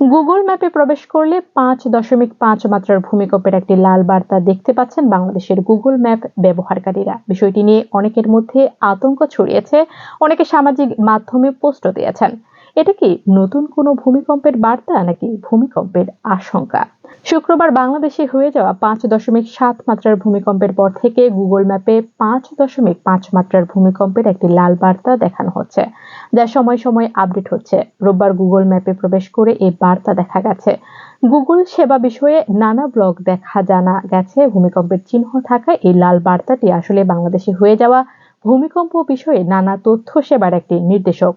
Google ম্যাপে প্রবেশ করলে পাঁচ দশমিক পাঁচ মাত্রার ভূমিকম্পের একটি লাল বার্তা দেখতে পাচ্ছেন বাংলাদেশের গুগল ম্যাপ ব্যবহারকারীরা। বিষয়টি নিয়ে অনেকের মধ্যে আতঙ্ক ছড়িয়েছে, অনেকে সামাজিক মাধ্যমে পোস্টও দিয়েছেন। এটা কি নতুন কোনো ভূমিকম্পের বার্তা নাকি ভূমিকম্পের আশঙ্কা? শুক্রবার বাংলাদেশে হয়ে যাওয়া পাঁচ দশমিক সাত মাত্রার ভূমিকম্পের পর থেকে গুগল ম্যাপে পাঁচ দশমিক পাঁচ মাত্রার ভূমিকম্পের একটি লাল বার্তা দেখানো হচ্ছে, যা সময় সময় আপডেট হচ্ছে। রোববার গুগল ম্যাপে প্রবেশ করে এই বার্তা দেখা গেছে। গুগল সেবা বিষয়ে নানা ব্লগ দেখা জানা গেছে। ভূমিকম্পের চিহ্ন থাকা এই লাল বার্তাটি আসলে বাংলাদেশে হয়ে যাওয়া ভূমিকম্প বিষয়ে নানা তথ্য সেবার একটি নির্দেশক।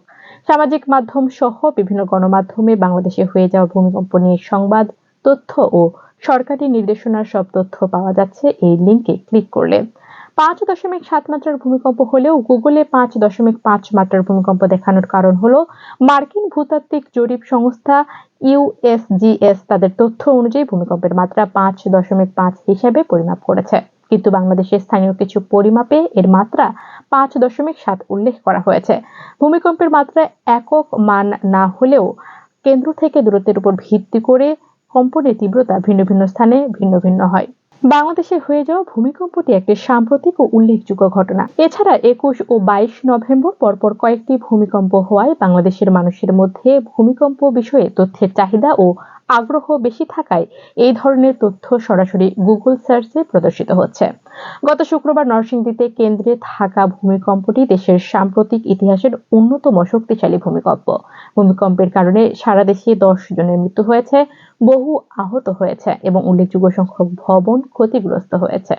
সামাজিক মাধ্যম সহ বিভিন্ন গণমাধ্যমে বাংলাদেশে হয়ে যাওয়া ভূমিকম্প নিয়ে সংবাদ, তথ্য ও সরকারি নির্দেশনার সব তথ্য পাওয়া যাচ্ছে এই লিঙ্কে ক্লিক করলে। পাঁচ দশমিক সাত মাত্রার ভূমিকম্প হলেও গুগলে পাঁচ দশমিক পাঁচ মাত্রার ভূমিকম্প দেখানোর কারণ হলো মার্কিন ভূতাত্ত্বিক জরিপ সংস্থা ইউএসজিএস তাদের তথ্য অনুযায়ী ভূমিকম্পের মাত্রা পাঁচ দশমিক পাঁচ হিসেবে পরিমাপ করেছে। কিন্তু বাংলাদেশের স্থানীয় কিছু পরিমাপে এর মাত্রা পাঁচ দশমিক সাত উল্লেখ করা হয়েছে। ভূমিকম্পের মাত্রা একক মান না হলেও কেন্দ্র থেকে দূরত্বের উপর ভিত্তি করে কম্পনের তীব্রতা ভিন্ন ভিন্ন স্থানে ভিন্ন ভিন্ন হয়। বাংলাদেশে হয়ে যাওয়া ভূমিকম্পটি একটি সাম্প্রতিক ও উল্লেখযোগ্য ঘটনা। এছাড়া একুশ ও বাইশ নভেম্বর পরপর কয়েকটি ভূমিকম্প হওয়ায় বাংলাদেশের মানুষের মধ্যে ভূমিকম্প বিষয়ে তথ্যের চাহিদা ও আগ্রহ বেশি থাকায় এই ধরনের তথ্য সরাসরি গুগল সার্চে প্রদর্শিত হচ্ছে। গত শুক্রবার নরসিংদীতে কেন্দ্রে থাকা ভূমিকম্পটি দেশের সাম্প্রতিক ইতিহাসের অন্যতম শক্তিশালী ভূমিকম্প। ভূমিকম্পের কারণে সারা দেশে দশ জনের মৃত্যু হয়েছে, বহু আহত হয়েছে এবং উল্লেখযোগ্য সংখ্যক ভবন ক্ষতিগ্রস্ত হয়েছে।